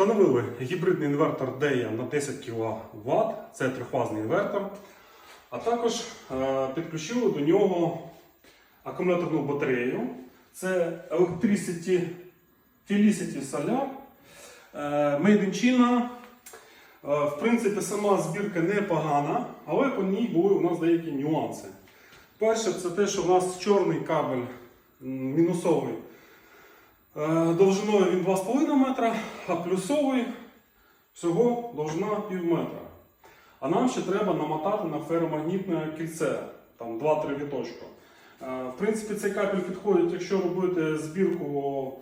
Встановили гібридний інвертор DEA на 10 кВт, це трифазний інвертор. А також е, підключили до нього акумуляторну батарею. Це Electricity Felicity Solar. е, Made in China. Е, В принципі, сама збірка непогана, але по ній були у нас деякі нюанси. Перше, це те, що у нас чорний кабель мінусовий. Е, Довжиною він 2,5 метра, а плюсовий всього довжина пів метра. А нам ще треба намотати на феромагнітне кільце, там 2-3 віточка. Е, В принципі, цей кабель підходить, якщо робити збірку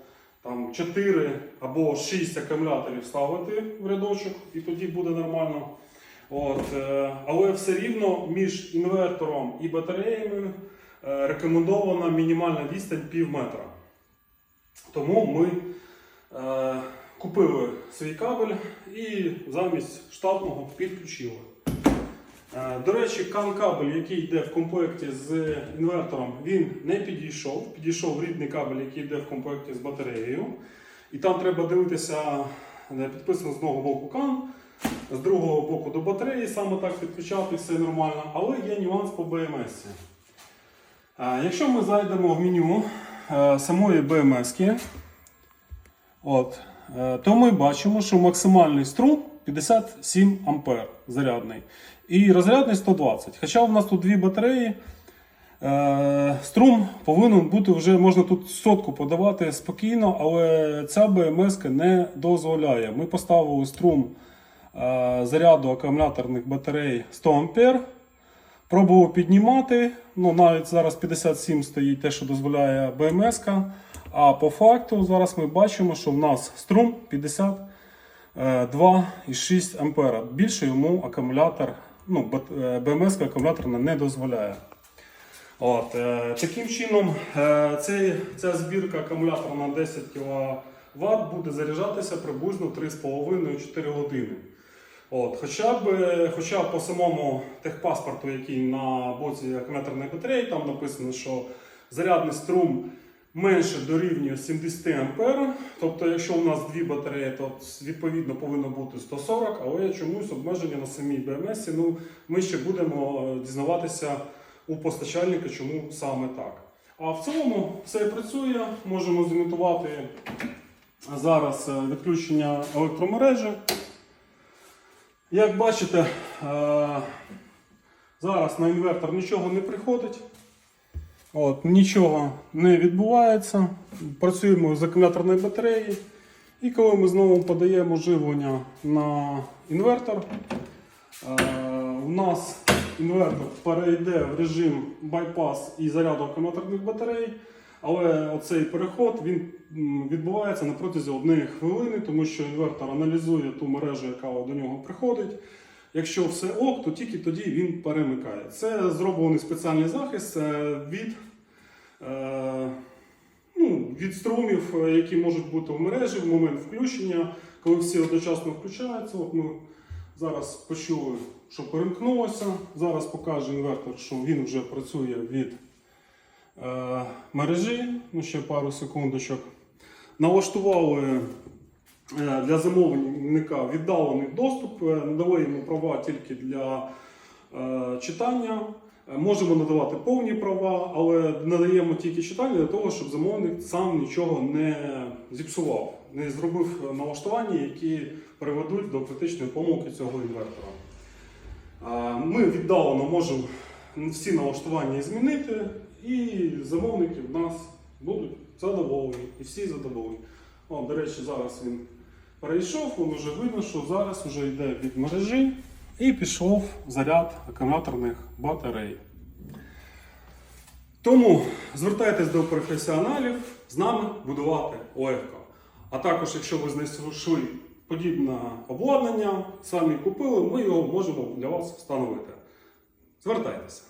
там, 4 або 6 акумуляторів ставити в рядочок, і тоді буде нормально. От, е, але все рівно між інвертором і батареями рекомендована мінімальна відстань пів метра. Тому ми е, купили свій кабель і замість штатного підключили. Е, до речі, кан-кабель, який йде в комплекті з інвертором, він не підійшов. Підійшов рідний кабель, який йде в комплекті з батареєю. І там треба дивитися, підписано з одного боку кан, з другого боку до батареї, саме так підключати все нормально. Але є нюанс по BMS. Е, Якщо ми зайдемо в меню самої BMS, от, е, то ми бачимо, що максимальний струм 57 А зарядний. І розрядний 120. Хоча у нас тут дві батареї, е, струм повинен бути вже, можна тут сотку подавати спокійно, але ця BMS не дозволяє. Ми поставили струм е, заряду акумуляторних батарей 100 А. Пробував піднімати, ну навіть зараз 57 стоїть те, що дозволяє БМС. А по факту зараз ми бачимо, що в нас струм 52,6 ампера. Більше йому акумулятор, ну, БМС акумуляторна не дозволяє. От, е, таким чином, е, цей, ця збірка акумулятора на 10 кВт буде заряджатися приблизно 3,5-4 години. От, хоча б, хоча б по самому техпаспорту, який на боці акумуляторної батареї, там написано, що зарядний струм менше дорівнює 70 А. Тобто, якщо у нас дві батареї, то відповідно повинно бути 140, але чомусь обмеження на самій БМС. Ну, ми ще будемо е, дізнаватися у постачальника, чому саме так. А в цілому все працює. Можемо зімітувати зараз е, відключення електромережі. Як бачите, е, зараз на інвертор нічого не приходить. От, нічого не відбувається. Працюємо з акумуляторної батареї. І коли ми знову подаємо живлення на інвертор, е, у нас інвертор перейде в режим байпас і заряду акумуляторних батарей. Але оцей переход він відбувається на протязі однієї хвилини, тому що інвертор аналізує ту мережу, яка до нього приходить. Якщо все ок, то тільки тоді він перемикає. Це зроблений спеціальний захист е, від, е, ну, від струмів, е, які можуть бути в мережі в момент включення, коли всі одночасно включаються. От ми зараз почули, що перемкнулося. Зараз покаже інвертор, що він вже працює від мережі. Ну, ще пару секундочок. Налаштували е, для замовника віддалений доступ, е, надали йому права тільки для е, читання. Е, Можемо надавати повні права, але надаємо тільки читання для того, щоб замовник сам нічого не зіпсував, не зробив налаштування, які приведуть до критичної помилки цього інвертора. Ми віддалено можемо всі налаштування змінити, і замовники в нас будуть задоволені, і всі задоволені. О, до речі, зараз він перейшов, він вже видно, що зараз вже йде від мережі і пішов заряд акумуляторних батарей. Тому звертайтесь до професіоналів, з нами будувати легко. А також, якщо ви знайшли подібне обладнання, самі купили, ми його можемо для вас встановити. Звертайтеся.